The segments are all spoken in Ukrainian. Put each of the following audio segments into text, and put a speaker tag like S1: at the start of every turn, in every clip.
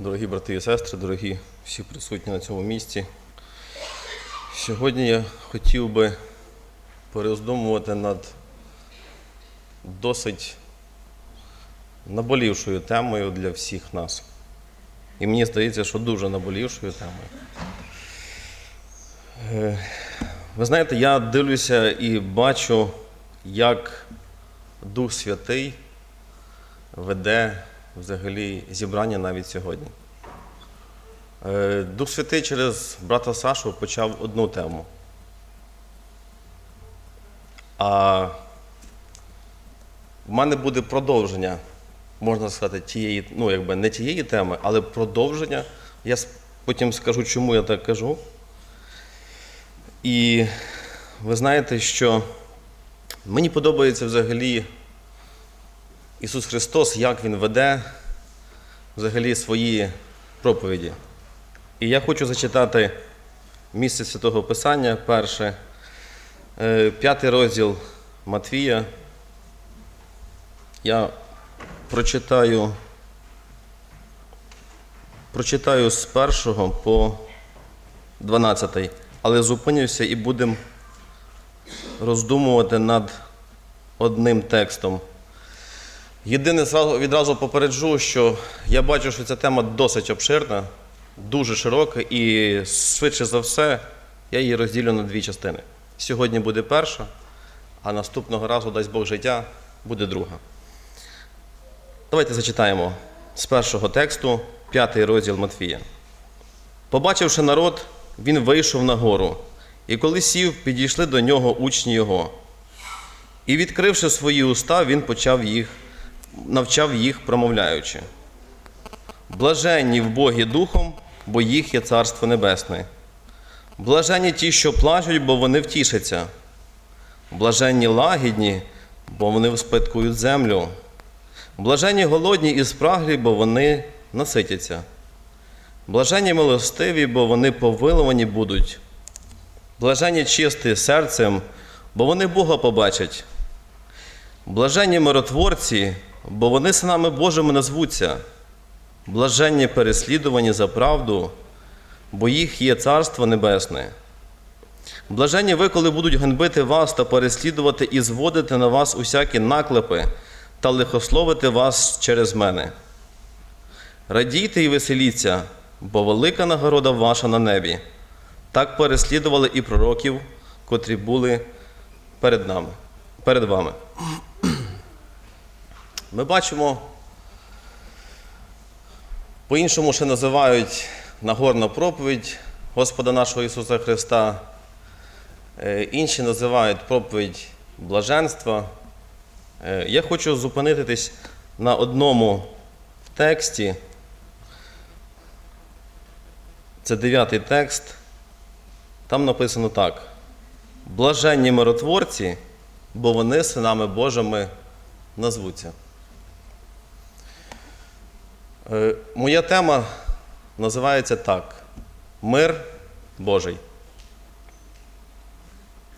S1: Дорогі брати і сестри, дорогі всі присутні на цьому місці. Сьогодні я хотів би пороздумувати над досить наболівшою темою для всіх нас. І мені здається, що дуже наболівшою темою. Е, Ви знаєте, я дивлюся і бачу, як Дух Святий веде взагалі зібрання навіть сьогодні. Е, Дух Святий через брата Сашу почав одну тему. А в мене буде продовження, можна сказати, тієї, ну, якби не тієї теми, але продовження. Я потім скажу, чому я так кажу. І ви знаєте, що мені подобається взагалі Ісус Христос, як Він веде взагалі свої проповіді. І я хочу зачитати місце Святого Писання, перше, е, п'ятий розділ Матвія. Я прочитаю, прочитаю з першого по 12, але зупинюся і будемо роздумувати над одним текстом. Єдине відразу попереджу, що я бачу, що ця тема досить обширна, дуже широка, і швидше за все я її розділю на дві частини. Сьогодні буде перша, а наступного разу, дасть Бог життя, буде друга. Давайте зачитаємо з першого тексту, п'ятий розділ Матвія. Побачивши народ, він вийшов на гору, і коли сів, підійшли до нього учні його. І, відкривши свої уста, він почав їх, навчав їх, промовляючи. Блаженні в Богі духом, бо їх є Царство Небесне. Блаженні ті, що плачуть, бо вони втішаться. Блаженні лагідні, бо вони вспадкують землю. Блаженні голодні і спраглі, бо вони наситяться. Блаженні милостиві, бо вони повиловані будуть. Блаженні чисті серцем, бо вони Бога побачать. Блаженні миротворці, бо вони синами Божими назвуться. Блаженні переслідувані за правду, бо їх є Царство Небесне. Блаженні ви, коли будуть ганьбити вас та переслідувати і зводити на вас усякі наклепи та лихословити вас через мене. Радійте і веселіться, бо велика нагорода ваша на небі. Так переслідували і пророків, котрі були перед нами, перед вами. Ми бачимо, по-іншому ще називають Нагорна проповідь Господа нашого Ісуса Христа. Е, Інші називають проповідь блаженства. Е, Я хочу зупинитись на одному в тексті. Це дев'ятий текст. Там написано так: блаженні миротворці, бо вони синами Божими назвуться. Е, Моя тема називається так: Мир Божий.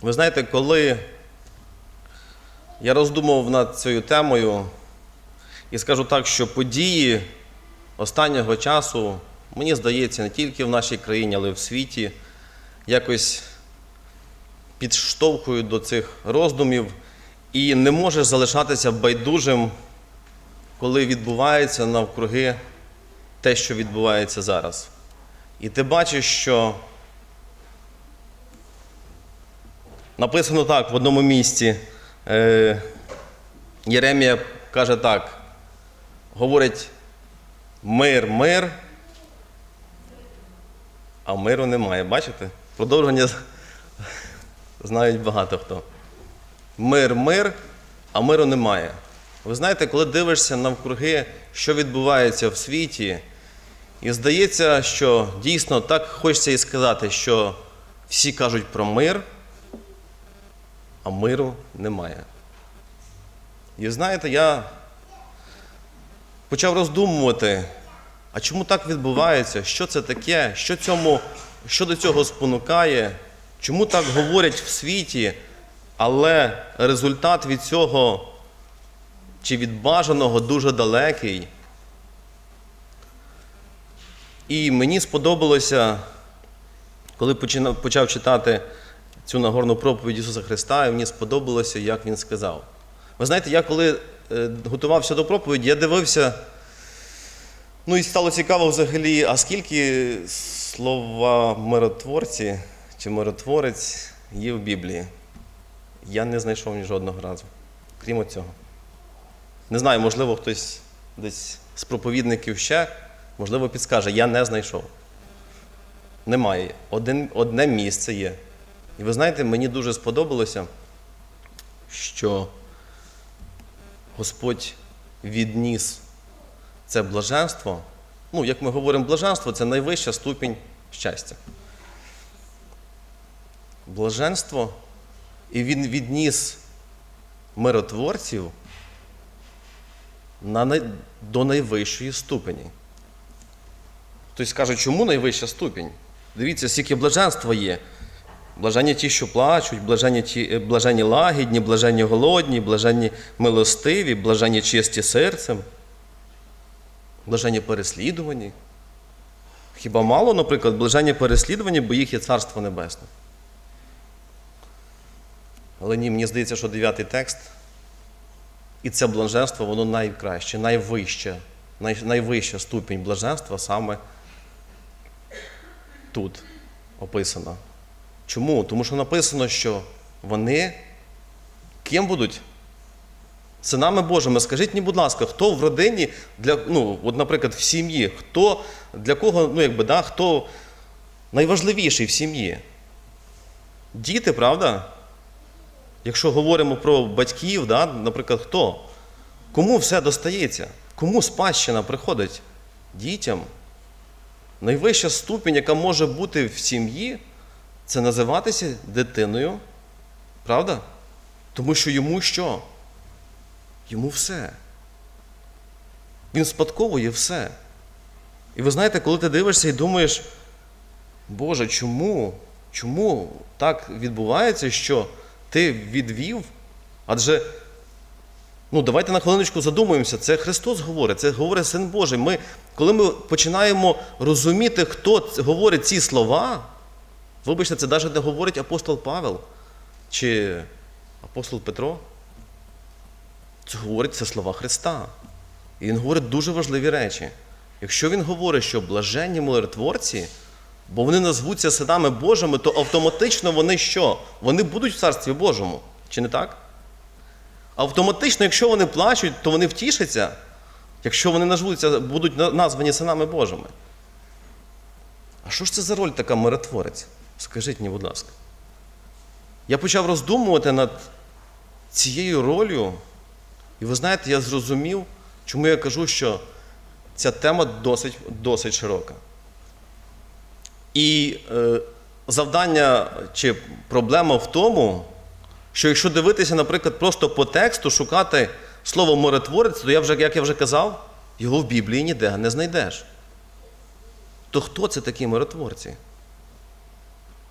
S1: Ви знаєте, коли я роздумував над цією темою, і скажу так, що події останнього часу, мені здається, не тільки в нашій країні, але й в світі, якось підштовхують до цих роздумів і не можеш залишатися байдужим, коли відбувається навкруги те, що відбувається зараз. І ти бачиш, що написано так в одному місці. Е, Єремія каже так: говорить мир, мир, а миру немає. Бачите? Продовження знають багато хто. Мир, мир, а миру немає. Ви знаєте, коли дивишся навкруги, що відбувається в світі, і здається, що дійсно так хочеться і сказати, що всі кажуть про мир, а миру немає. І знаєте, я почав роздумувати, а чому так відбувається? Що це таке? Що, цьому, що до цього спонукає? Чому так говорять в світі, але результат від цього чи від бажаного дуже далекий? І мені сподобалося, коли почав читати цю Нагорну проповідь Ісуса Христа, і мені сподобалося, як Він сказав. Ви знаєте, я коли е, готувався до проповіді, я дивився, ну і стало цікаво взагалі, а скільки слова миротворці чи миротворець є в Біблії. Я не знайшов ні жодного разу, крім цього. Не знаю, можливо, хтось десь з проповідників ще, можливо, підскаже, я не знайшов. Немає. Один, одне місце є. І ви знаєте, мені дуже сподобалося, що Господь відніс це блаженство. Ну, як ми говоримо, блаженство це найвища ступінь щастя. Блаженство, і він відніс миротворців на най... до найвищої ступені. Хтось скаже, чому найвища ступінь? Дивіться, скільки блаженства є. Блаженні ті, що плачуть, блаженні, ті, е, блаженні лагідні, блаженні голодні, блаженні милостиві, блаженні чисті серцем, блаженні переслідувані. Хіба мало, наприклад, блаженні переслідувані, бо їх є Царство Небесне. Але ні, мені здається, що дев'ятий текст, і це блаженство, воно найкраще, найвище, най, найвища ступінь блаженства саме тут описана. Чому? Тому що написано, що вони ким будуть? Синами Божими. Скажіть мені, будь ласка, хто в родині, для, ну, от, наприклад, в сім'ї, хто для кого, ну, якби, да, хто найважливіший в сім'ї? Діти, правда? Якщо говоримо про батьків, да, наприклад, хто? Кому все достається? Кому спадщина приходить? Дітям. Найвища ступінь, яка може бути в сім'ї, це називатися дитиною. Правда? Тому що йому що? Йому все. Він спадковує все. І ви знаєте, коли ти дивишся і думаєш, Боже, чому? Чому так відбувається, що ти відвів? Адже, ну давайте на хвилиночку задумаємося, це Христос говорить, це говорить Син Божий. Ми, коли ми починаємо розуміти, хто говорить ці слова, вибачте, це навіть не говорить апостол Павел чи апостол Петро. Це говорить це слова Христа. І він говорить дуже важливі речі. Якщо він говорить, що блаженні миротворці, бо вони назвуться синами Божими, то автоматично вони що? Вони будуть в Царстві Божому. Чи не так? Автоматично, якщо вони плачуть, то вони втішаться, якщо вони назвуться, будуть названі синами Божими. А що ж це за роль така миротворець? Скажіть мені, будь ласка. Я почав роздумувати над цією ролью, і ви знаєте, я зрозумів, чому я кажу, що ця тема досить, досить широка. І е, завдання чи проблема в тому, що якщо дивитися, наприклад, просто по тексту, шукати слово миротворець, то я вже, як я вже казав, його в Біблії ніде не знайдеш. То хто це такі миротворці?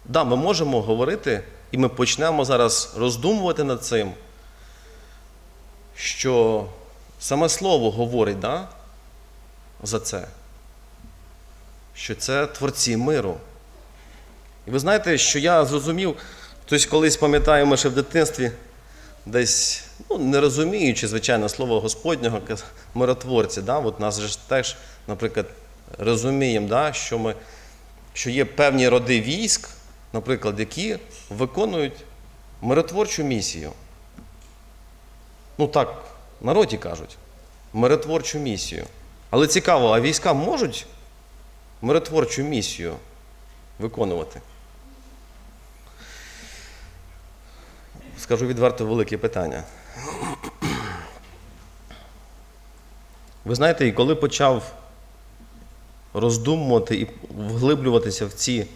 S1: Да, ми можемо говорити, і ми почнемо зараз роздумувати над цим, що саме слово говорить да, за це, що це творці миру. І ви знаєте, що я зрозумів, хтось колись пам'ятає, ми ще в дитинстві, десь, ну, не розуміючи, звичайно, слово Господнього, миротворці, да, от нас же теж, наприклад, розуміємо, да, що, ми, що є певні роди військ, наприклад, які виконують миротворчу місію. Ну так, народі кажуть, миротворчу місію. Але цікаво, а війська можуть миротворчу місію виконувати? Скажу відверто велике питання. Ви знаєте, і коли почав роздумувати і вглиблюватися в ці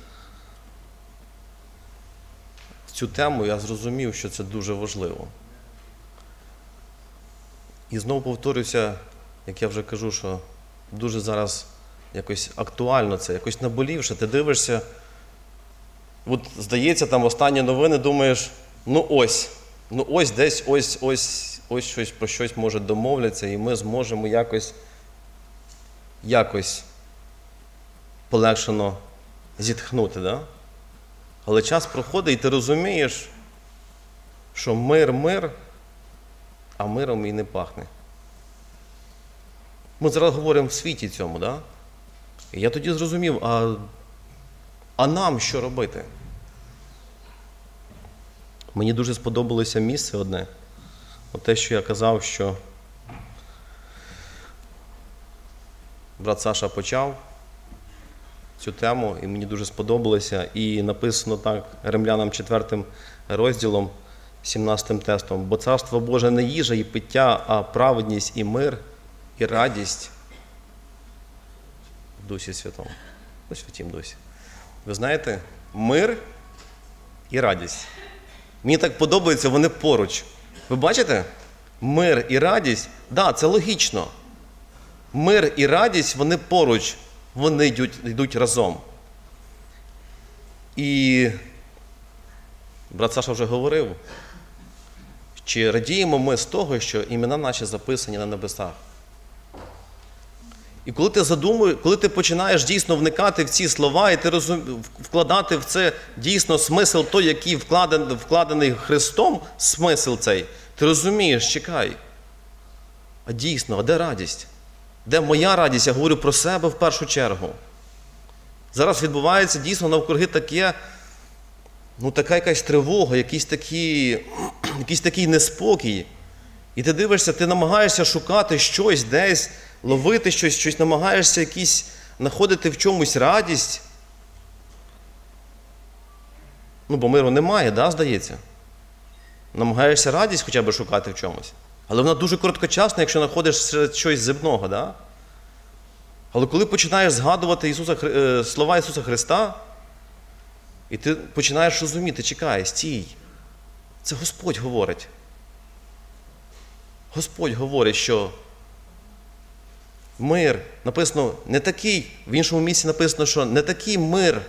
S1: в цю тему, я зрозумів, що це дуже важливо. І знову повторюся, як я вже кажу, що дуже зараз якось актуально це, якось наболівше. Ти дивишся, от здається, там останні новини, думаєш, ну ось, ну ось десь ось, ось, ось щось про щось може домовляться, і ми зможемо якось, якось полегшено зітхнути, да? але час проходить, і ти розумієш, що мир, мир, а миром і не пахне. Ми зараз говоримо в світі цьому, да? І я тоді зрозумів, а, а нам що робити? Мені дуже сподобалося місце одне. От те, що я казав, що брат Саша почав цю тему, і мені дуже сподобалося. І написано так римлянам 4 розділом, 17 тестом. Бо царство Боже не їжа і пиття, а праведність і мир, і радість Дусі Святому. У Святім Дусі. Ви знаєте, мир і радість. Мені так подобається, вони поруч. Ви бачите? Мир і радість, да, це логічно. Мир і радість, вони поруч, вони йдуть, йдуть разом. І брат Саша вже говорив, чи радіємо ми з того, що імена наші записані на небесах. І коли ти задумуєш, коли ти починаєш дійсно вникати в ці слова, і ти розум... вкладати в це дійсно смисл той, який вкладений, вкладений Христом, смисл цей, ти розумієш, чекай. А дійсно, а де радість? Де моя радість? Я говорю про себе в першу чергу. Зараз відбувається дійсно навкруги таке, ну, така якась тривога, якийсь такий, якийсь такий неспокій. І ти дивишся, ти намагаєшся шукати щось десь, ловити щось, щось намагаєшся якісь знаходити в чомусь радість. Ну, бо миру немає, да, здається. Намагаєшся радість хоча б шукати в чомусь. Але вона дуже короткочасна, якщо знаходиш серед щось земного. Да? Але коли починаєш згадувати Ісуса, е, слова Ісуса Христа, і ти починаєш розуміти, чекай, стій. Це Господь говорить. Господь говорить, що мир написано не такий, в іншому місці написано, що не такий мир,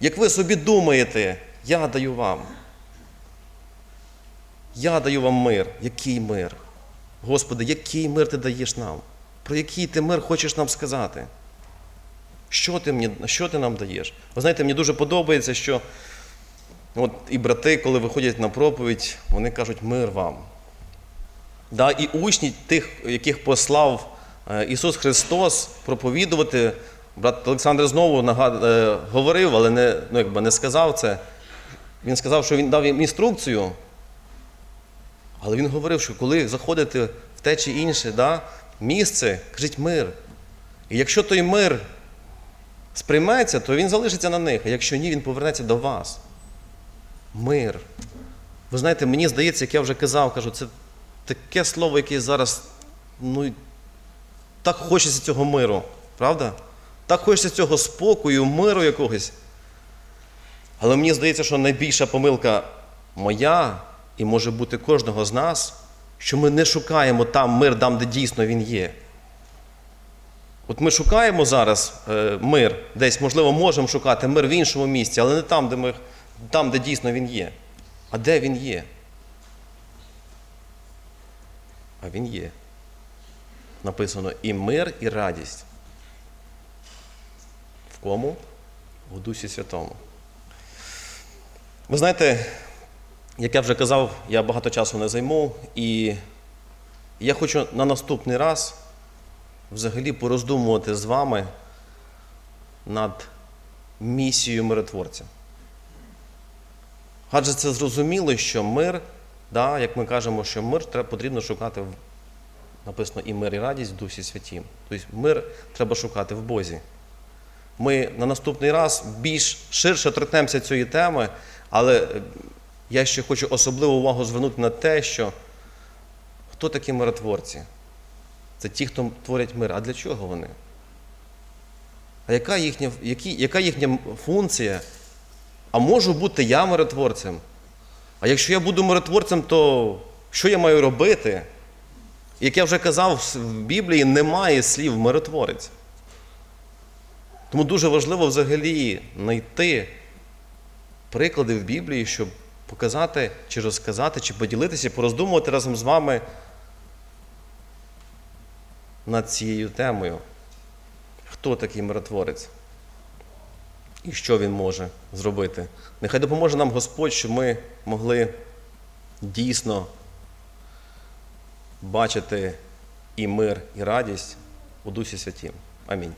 S1: як ви собі думаєте, я даю вам. Я даю вам мир. Який мир? Господи, який мир ти даєш нам? Про який ти мир хочеш нам сказати? Що ти, мені, що ти нам даєш? Ви знаєте, мені дуже подобається, що от і брати, коли виходять на проповідь, вони кажуть мир вам. Да, і учні тих, яких послав Ісус Христос проповідувати, брат Олександр знову нагад... е, говорив, але не, ну, якби не сказав це. Він сказав, що він дав їм інструкцію. Але він говорив, що коли заходите в те чи інше да, місце, кажіть мир. І якщо той мир сприйметься, то він залишиться на них, а якщо ні, він повернеться до вас. Мир. Ви знаєте, мені здається, як я вже казав, кажу, це таке слово, яке зараз, ну, так хочеться цього миру, правда? Так хочеться цього спокою, миру якогось. Але мені здається, що найбільша помилка моя і може бути кожного з нас, що ми не шукаємо там мир, там, де дійсно він є. От ми шукаємо зараз е, мир, десь, можливо, можемо шукати мир в іншому місці, але не там, де, ми, там, де дійсно він є. А де він є? А він є. Написано і мир, і радість. В кому? У Дусі Святому. Ви знаєте, як я вже казав, я багато часу не займу, і я хочу на наступний раз взагалі пороздумувати з вами над місією миротворця. Адже це зрозуміло, що мир, да, як ми кажемо, що мир потрібно шукати, в- написано і мир, і радість в Дусі Святім. Тобто мир треба шукати в Бозі. Ми на наступний раз більш ширше торкнемося цієї теми, але я ще хочу особливу увагу звернути на те, що хто такі миротворці? Це ті, хто творять мир. А для чого вони? А яка їхня, які, яка їхня функція? А можу бути я миротворцем? А якщо я буду миротворцем, то що я маю робити? Як я вже казав, в Біблії немає слів миротворець. Тому дуже важливо взагалі знайти приклади в Біблії, щоб показати, чи розказати, чи поділитися, пороздумувати разом з вами над цією темою. Хто такий миротворець? і що Він може зробити. Нехай допоможе нам Господь, щоб ми могли дійсно бачити і мир, і радість у Дусі Святім. Амінь.